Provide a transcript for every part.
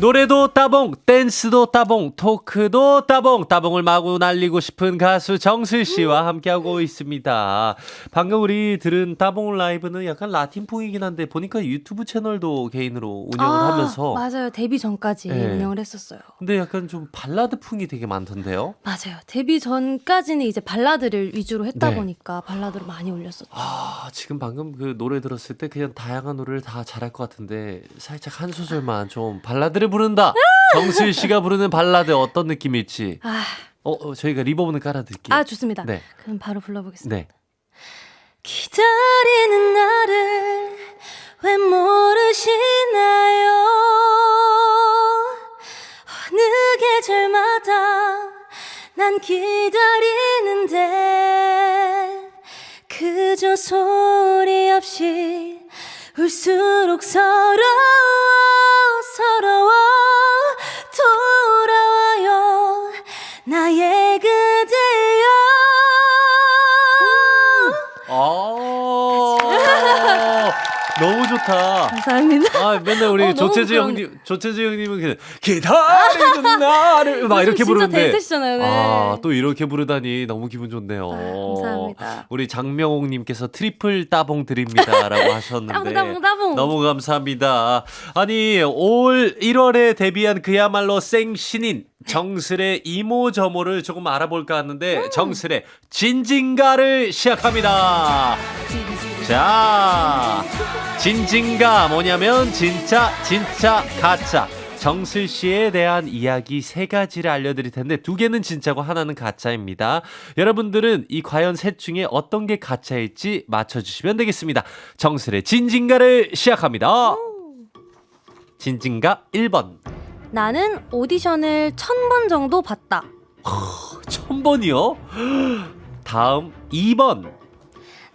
노래도 따봉, 댄스도 따봉, 토크도 따봉, 따봉을 마구 날리고 싶은 가수 정슬 씨와 함께하고 있습니다. 방금 우리 들은 따봉 라이브는 약간 라틴풍이긴 한데 보니까 유튜브 채널도 개인으로 운영을 아, 하면서 맞아요. 데뷔 전까지 네. 운영을 했었어요. 근데 약간 좀 발라드풍이 되게 많던데요. 맞아요. 데뷔 전까지는 이제 발라드를 위주로 했다 네. 보니까 발라드로 많이 올렸었죠. 아, 지금 방금 그 노래 들었을 때 그냥 다양한 노래를 다 잘할 것 같은데 살짝 한 소절만 좀 발라드를 부른다. 정슬 씨가 부르는 발라드 어떤 느낌일지. 아, 어, 어, 저희가 리버브는 깔아드릴게요. 아 좋습니다. 네. 그럼 바로 불러보겠습니다. 네. 기다리는 나를 왜 모르시나요? 어느 계절마다 난 기다리는데 그저 소리 없이 울수록 서러워 좋다. 감사합니다. 아, 맨날 우리 어, 너무 조채지. 형님, 조채지 형님은 그 기다리는 나를 막 이렇게 진짜 부르는데. 대세시잖아요. 네. 아, 또 이렇게 부르다니 너무 기분 좋네요. 아, 감사합니다. 우리 장명옥님께서 트리플 따봉 드립니다라고 하셨는데. 따봉, 따봉, 따봉. 너무 감사합니다. 아니, 올 1월에 데뷔한 그야말로 생신인 정슬의 이모저모를 조금 알아볼까 하는데 음. 정슬의 진진가를 시작합니다. 자, 진진가 뭐냐면 진짜 진짜 가짜. 정슬 씨에 대한 이야기 세 가지를 알려드릴 텐데 두 개는 진짜고 하나는 가짜입니다. 여러분들은 이 과연 셋 중에 어떤 게 가짜일지 맞춰주시면 되겠습니다. 정슬의 진진가를 시작합니다. 진진가 1번. 나는 오디션을 천 번 정도 봤다. 천 번이요? 다음 2번.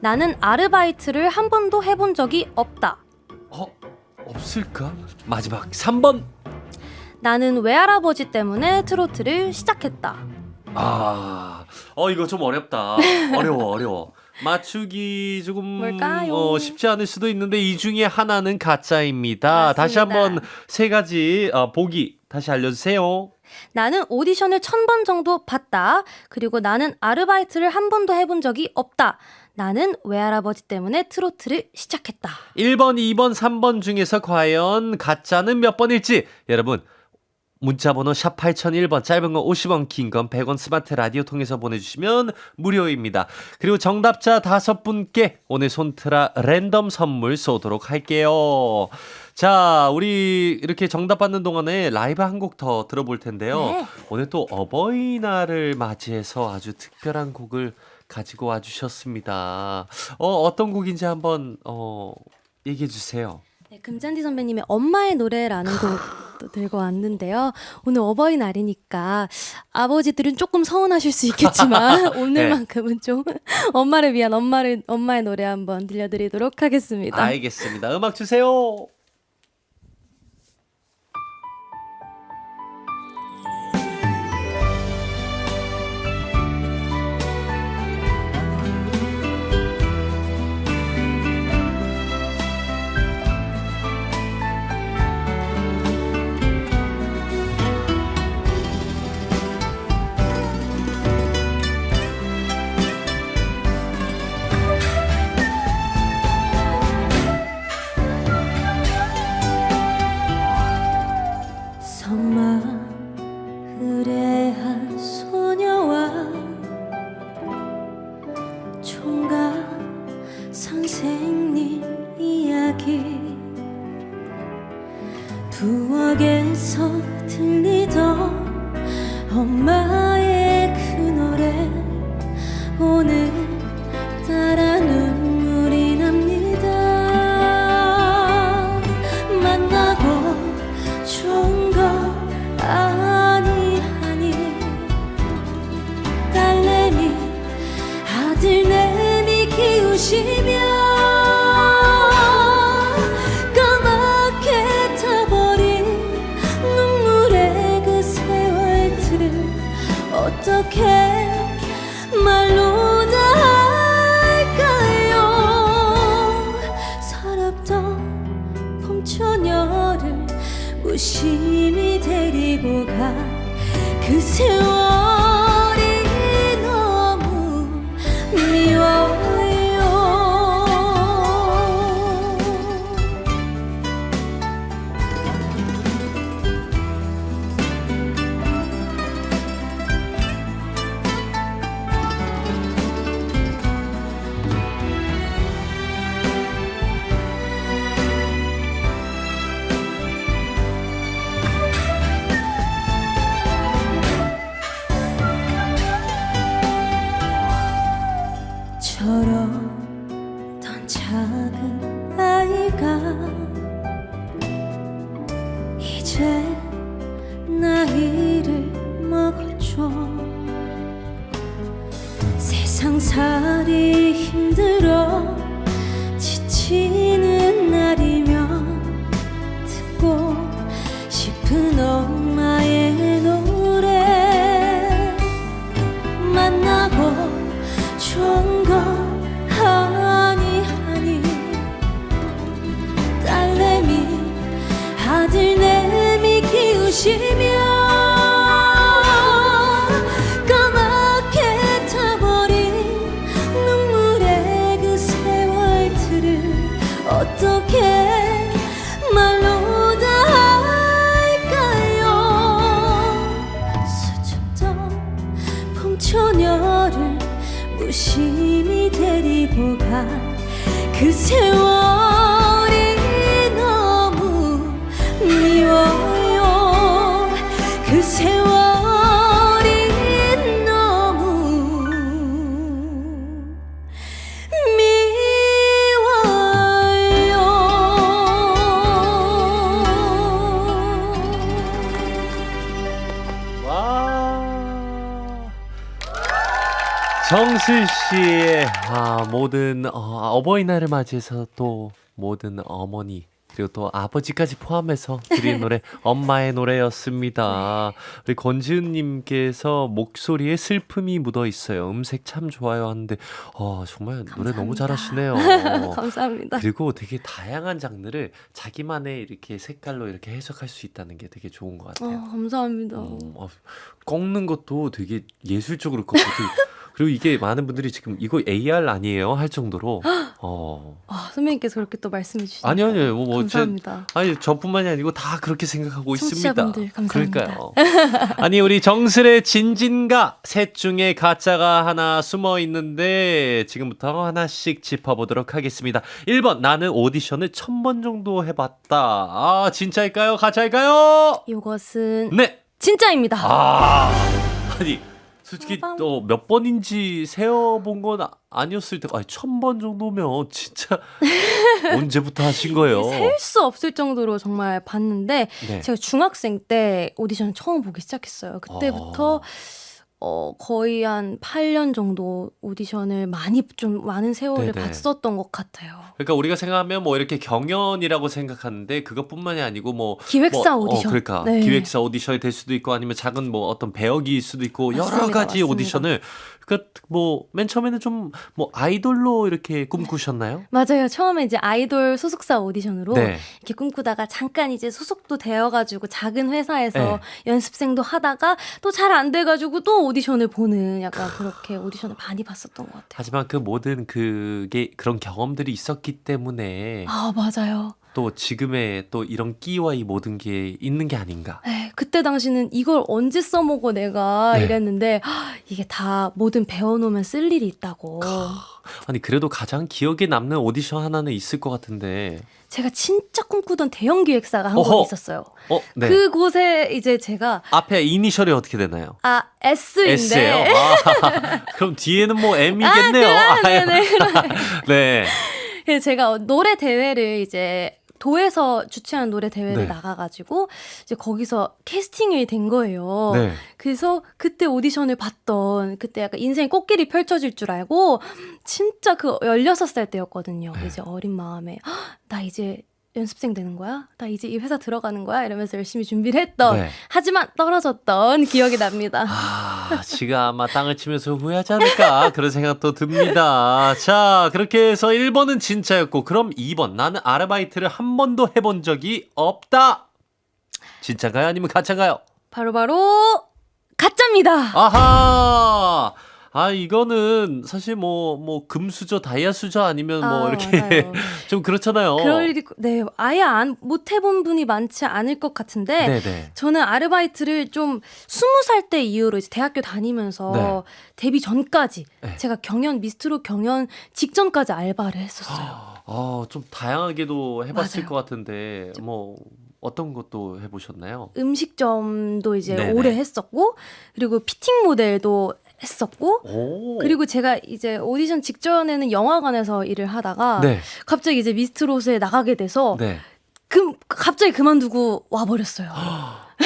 나는 아르바이트를 한 번도 해본 적이 없다. 어, 없을까? 마지막 3번. 나는 외할아버지 때문에 트로트를 시작했다. 아, 어 이거 좀 어렵다. 어려워, 어려워. 맞추기 조금 뭘까요? 어, 쉽지 않을 수도 있는데 이 중에 하나는 가짜입니다. 다시 맞습니다. 한번 세 가지 어, 보기 다시 알려주세요. 나는 오디션을 천 번 정도 봤다. 그리고 나는 아르바이트를 한 번도 해본 적이 없다. 나는 외할아버지 때문에 트로트를 시작했다. 1번, 2번, 3번 중에서 과연 가짜는 몇 번일지 여러분 문자번호 샵 8001번 짧은 건 50원 긴 건 100원 스마트 라디오 통해서 보내주시면 무료입니다. 그리고 정답자 다섯 분께 오늘 손트라 랜덤 선물 쏘도록 할게요. 자 우리 이렇게 정답 받는 동안에 라이브 한 곡 더 들어볼 텐데요. 네. 오늘 또 어버이날을 맞이해서 아주 특별한 곡을 가지고 와 주셨습니다. 어, 어떤 곡인지 한번 어, 얘기해 주세요. 네, 금잔디 선배님의 엄마의 노래라는 곡도 들고 왔는데요. 오늘 어버이날이니까 아버지들은 조금 서운하실 수 있겠지만 오늘만큼은 좀 엄마를 위한 엄마를 엄마의 노래 한번 들려드리도록 하겠습니다. 알겠습니다. 음악 주세요. 말로 다 할까요? 서럽던 봄천 여름 무심히 데리고 가 그 세월 세상살이 힘들어 그 세월 정슬 씨의 아, 모든 어, 어버이날을 맞이해서 또 모든 어머니 그리고 또 아버지까지 포함해서 드린 노래 엄마의 노래였습니다. 우리 권지은님께서 목소리에 슬픔이 묻어 있어요. 음색 참 좋아요 하는데 어, 정말 노래 너무 감사합니다. 잘하시네요. 감사합니다. 그리고 되게 다양한 장르를 자기만의 이렇게 색깔로 이렇게 해석할 수 있다는 게 되게 좋은 것 어, 같아요. 감사합니다. 음, 어, 꺾는 것도 되게 예술적으로 꺾고 그리고 이게 많은 분들이 지금 이거 AR 아니에요 할 정도로 어 아, 선배님께서 그렇게 또 말씀해 주시니까 아니요 아니요 뭐, 뭐 제, 감사합니다. 아니 저뿐만이 아니고 다 그렇게 생각하고 있습니다. 청취자분들 감사합니다. 그러니까요. 아니 우리 정슬의 진진가 셋 중에 가짜가 하나 숨어 있는데 지금부터 하나씩 짚어보도록 하겠습니다. 1번 나는 오디션을 천번 정도 해봤다. 아 진짜일까요? 가짜일까요? 이것은 네. 진짜입니다. 아 아니 솔직히 빠밤. 또몇 번인지 세어본 건 아- 아니었을 때 아니 천번 정도면 진짜 언제부터 하신 거예요? 셀 수 없을 정도로 정말 봤는데 네. 제가 중학생 때 오디션 처음 보기 시작했어요. 그때부터 어, 거의 한 8년 정도 오디션을 많이 좀 많은 세월을 네네. 봤었던 것 같아요. 그러니까 우리가 생각하면 뭐 이렇게 경연이라고 생각하는데 그것뿐만이 아니고 뭐 기획사 뭐, 오디션. 어, 그러니까 네. 기획사 오디션이 될 수도 있고 아니면 작은 뭐 어떤 배역일 수도 있고 여러 맞습니다, 가지 맞습니다. 오디션을 그러니까 뭐 맨 처음에는 좀 뭐 아이돌로 이렇게 꿈꾸셨나요? 맞아요. 처음에 이제 아이돌 소속사 오디션으로 네. 이렇게 꿈꾸다가 잠깐 이제 소속도 되어가지고 작은 회사에서 네. 연습생도 하다가 또 잘 안 돼가지고 또 오디션을 보는 약간 그렇게 오디션을 많이 봤었던 것 같아요. 하지만 그 모든 그게 그런 경험들이 있었기 때문에 아 맞아요. 또 지금의 또 이런 끼와 이 모든 게 있는 게 아닌가. 에 그때 당시는 이걸 언제 써먹어 내가 네. 이랬는데 하, 이게 다 뭐든 배워놓으면 쓸 일이 있다고. 아니 그래도 가장 기억에 남는 오디션 하나는 있을 것 같은데. 제가 진짜 꿈꾸던 대형 기획사가 한 어허. 곳 있었어요. 어, 네. 그곳에 이제 제가 앞에 이니셜이 어떻게 되나요? 아 S인데 S예요. 아, 그럼 뒤에는 뭐 M이겠네요. 아, 네네. 네. 그래서 제가 노래 대회를 이제 도에서 주최한 노래 대회를 네. 나가가지고 이제 거기서 캐스팅이 된 거예요. 네. 그래서 그때 오디션을 봤던 그때 약간 인생 꽃길이 펼쳐질 줄 알고 진짜 그 16살 때였거든요. 네. 이제 어린 마음에 "헉, 나 이제 연습생 되는 거야? 나 이제 이 회사 들어가는 거야? 이러면서 열심히 준비를 했던 네. 하지만 떨어졌던 기억이 납니다. 아, 지가 아마 땅을 치면서 후회하지 않을까 그런 생각도 듭니다. 자, 그렇게 해서 1번은 진짜였고 그럼 2번 나는 아르바이트를 한 번도 해본 적이 없다. 진짜인가요? 아니면 가짜인가요? 바로 바로 가짜입니다. 아하! 아, 이거는 사실 뭐, 뭐, 금수저, 다이아 수저 아니면 뭐, 아, 이렇게 맞아요. 좀 그렇잖아요. 그럴 일이 네 아예 안, 못 해본 분이 많지 않을 것 같은데 네네. 저는 아르바이트를 좀 스무 살 때 이후로 이제 대학교 다니면서 네. 데뷔 전까지 네. 제가 경연 미스트롯 경연 직전까지 알바를 했었어요. 아, 좀 다양하게도 해봤을 맞아요. 것 같은데, 뭐, 어떤 것도 해보셨나요? 음식점도 이제 네네. 오래 했었고 그리고 피팅 모델도 했었고 오. 그리고 제가 이제 오디션 직전에는 영화관에서 일을 하다가 네. 갑자기 이제 미스트롯에 나가게 돼서 네. 그 갑자기 그만두고 와 버렸어요.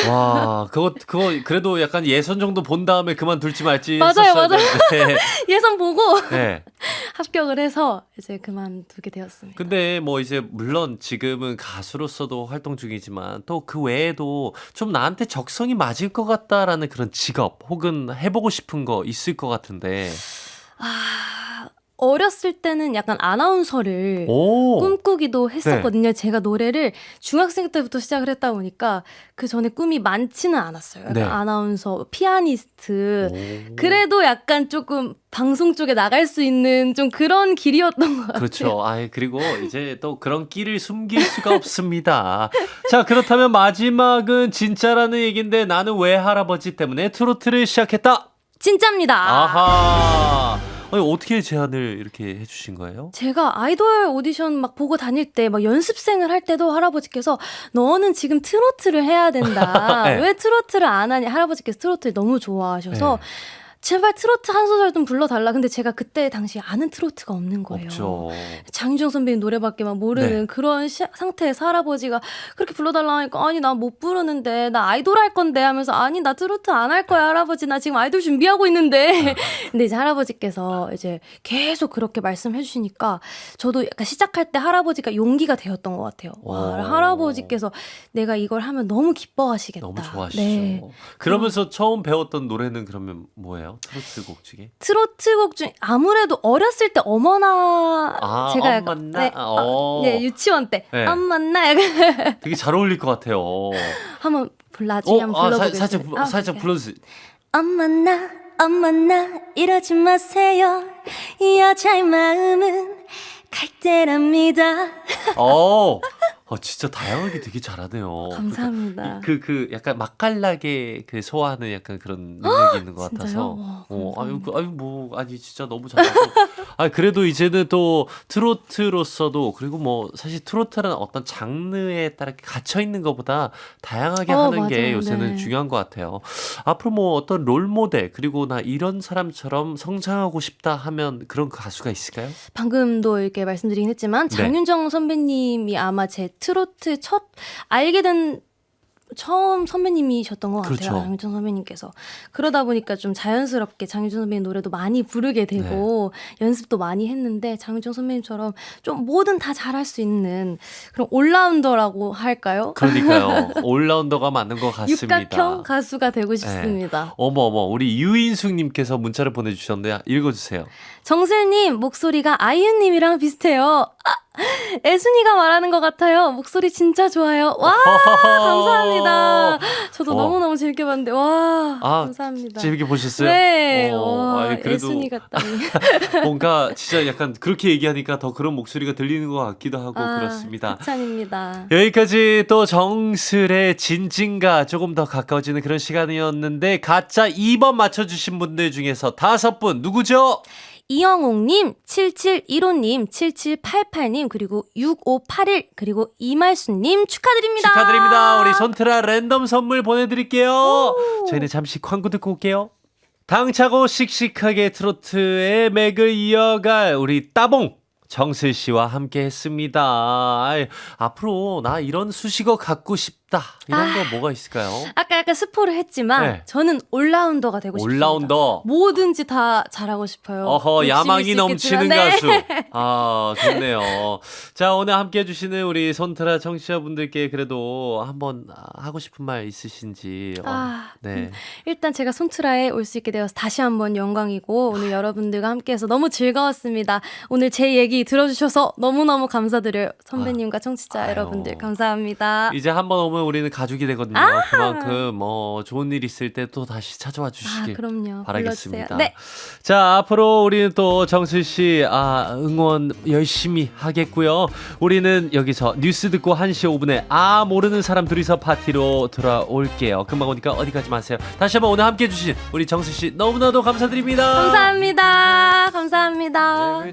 와, 그거, 그거, 그래도 약간 예선 정도 본 다음에 그만둘지 말지. 맞아요, 했었어야 맞아요. 되는데. 예선 보고 네. 합격을 해서 이제 그만두게 되었습니다. 근데 뭐 이제 물론 지금은 가수로서도 활동 중이지만 또 그 외에도 좀 나한테 적성이 맞을 것 같다라는 그런 직업 혹은 해보고 싶은 거 있을 것 같은데. 아, 어렸을 때는 약간 아나운서를 오. 꿈꾸기도 네. 했었거든요. 제가 노래를 중학생 때부터 시작을 했다 보니까 그 전에 꿈이 많지는 않았어요. 약간 네. 아나운서, 피아니스트. 오. 그래도 약간 조금 방송 쪽에 나갈 수 있는 좀 그런 길이었던 것 같아요. 그렇죠. 아 그리고 이제 또 그런 끼를 숨길 수가 없습니다. 자, 그렇다면 마지막은 진짜라는 얘기인데 나는 왜 할아버지 때문에 트로트를 시작했다? 진짜입니다. 아하. 아니, 어떻게 제안을 이렇게 해 주신 거예요? 제가 아이돌 오디션 막 보고 다닐 때 막 연습생을 할 때도 할아버지께서 너는 지금 트로트를 해야 된다. 네. 왜 트로트를 안 하냐? 할아버지께서 트로트를 너무 좋아하셔서 네. 제발 트로트 한 소절 좀 불러달라. 근데 제가 그때 당시 아는 트로트가 없는 거예요. 없죠. 장윤정 선배님 노래밖에 막 모르는 네. 그런 시- 상태에서 할아버지가 그렇게 불러달라 하니까 아니 나 못 부르는데 나 아이돌 할 건데 하면서 아니 나 트로트 안 할 거야 할아버지 나 지금 아이돌 준비하고 있는데 근데 이제 할아버지께서 이제 계속 그렇게 말씀해 주시니까 저도 약간 시작할 때 할아버지가 용기가 되었던 것 같아요 와 오. 할아버지께서 내가 이걸 하면 너무 기뻐하시겠다 너무 좋아하시죠. 네. 그러면서 처음 배웠던 노래는 그러면 뭐예요? 트로트 곡 중에? 트로트 곡 중에 아무래도 어렸을 때 어머나 아, 제가 약간? 네, 어. 아, 네 유치원 때 네. 엄마나 약간 되게 잘 어울릴 것 같아요. 한번 불 나중에 한번 아, 사, 불러보겠습니다. 살짝 부- 아, 살짝. 불러주세요. 엄마나 엄마나 이러지 마세요 여자의 마음은 갈대랍니다 어, 어, 진짜 다양하게 되게 잘하네요. 감사합니다 그, 그, 약간 맛깔나게 그 소화하는 약간 그런 능력이 있는 것 진짜요? 같아서. 와, 어, 아유, 감사합니다. 그, 아유, 뭐, 아니, 진짜 너무 잘하고. 아, 그래도 이제는 또 트로트로서도, 그리고 뭐, 사실 트로트는 어떤 장르에 따라 갇혀 있는 것보다 다양하게 어, 하는 게 맞아요. 요새는 네. 중요한 것 같아요. 앞으로 뭐 어떤 롤 모델, 그리고 나 이런 사람처럼 성장하고 싶다 하면 그런 가수가 있을까요? 방금도 이렇게 말씀드리긴 했지만 네. 장윤정 선배님이 아마 제 트로트 첫 알게 된 처음 선배님이셨던 것 같아요. 그렇죠. 장윤정 선배님께서 그러다 보니까 좀 자연스럽게 장윤정 선배님 노래도 많이 부르게 되고 네. 연습도 많이 했는데 장윤정 선배님처럼 좀 뭐든 다 잘할 수 있는 그런 올라운더라고 할까요? 그러니까요. 올라운더가 맞는 것 같습니다. 육각형 가수가 되고 싶습니다. 어머 어머 우리 유인숙 님께서 문자를 보내 주셨는데 읽어 주세요. 정슬 님 목소리가 아이유 님이랑 비슷해요. 아, 애순이가 말하는 것 같아요. 목소리 진짜 좋아요. 와 감사합니다. 저도 어. 너무 너무 재밌게 봤는데 와 아, 감사합니다. 재밌게 보셨어요? 네, 어, 와, 아이, 그래도 애순이 같다니. 뭔가 진짜 약간 그렇게 얘기하니까 더 그런 목소리가 들리는 것 같기도 하고 아, 그렇습니다. 극찬입니다. 여기까지 또 정슬의 진진과 조금 더 가까워지는 그런 시간이었는데 가짜 2번 맞춰주신 분들 중에서 다섯 분 누구죠? 이영옥님, 7715님, 7788님, 그리고 6581, 그리고 이말수님 축하드립니다. 축하드립니다. 우리 손트라 랜덤 선물 보내드릴게요. 저희는 잠시 광고 듣고 올게요. 당차고 씩씩하게 트로트의 맥을 이어갈 우리 따봉 정슬 씨와 함께 했습니다. 아이, 앞으로 나 이런 수식어 갖고 싶다. 이런 아. 거 뭐가 있을까요? 아까 약간 스포를 했지만 네. 저는 올라운더가 되고 싶습니다. 올라운더. 뭐든지 다 잘하고 싶어요. 어허, 욕심일 야망이 수 넘치는 있겠지만, 네. 가수. 아, 좋네요. 자, 오늘 함께 해 주시는 우리 손트라 청취자분들께 그래도 한번 하고 싶은 말 있으신지. 어, 아, 네. 일단 제가 손트라에 올 수 있게 되어서 다시 한번 영광이고 오늘 여러분들과 함께해서 너무 즐거웠습니다. 오늘 제 얘기 들어주셔서 너무너무 감사드려요. 선배님과 청취자 아유. 여러분들 감사합니다. 이제 한번 오면 만나면 우리는 가족이 되거든요. 아! 그만큼 뭐 좋은 일 있을 때 또 다시 찾아와 아, 주시길 그럼요. 바라겠습니다. 네. 자, 앞으로 우리는 또 정슬 씨, 아, 응원 열심히 하겠고요. 우리는 여기서 뉴스 듣고 1시 5분에 아, 모르는 사람 둘이서 파티로 돌아올게요. 금방 오니까 어디 가지 마세요. 다시 한번 오늘 함께 해 주신 우리 정슬 씨 너무나도 감사드립니다. 감사합니다. 감사합니다.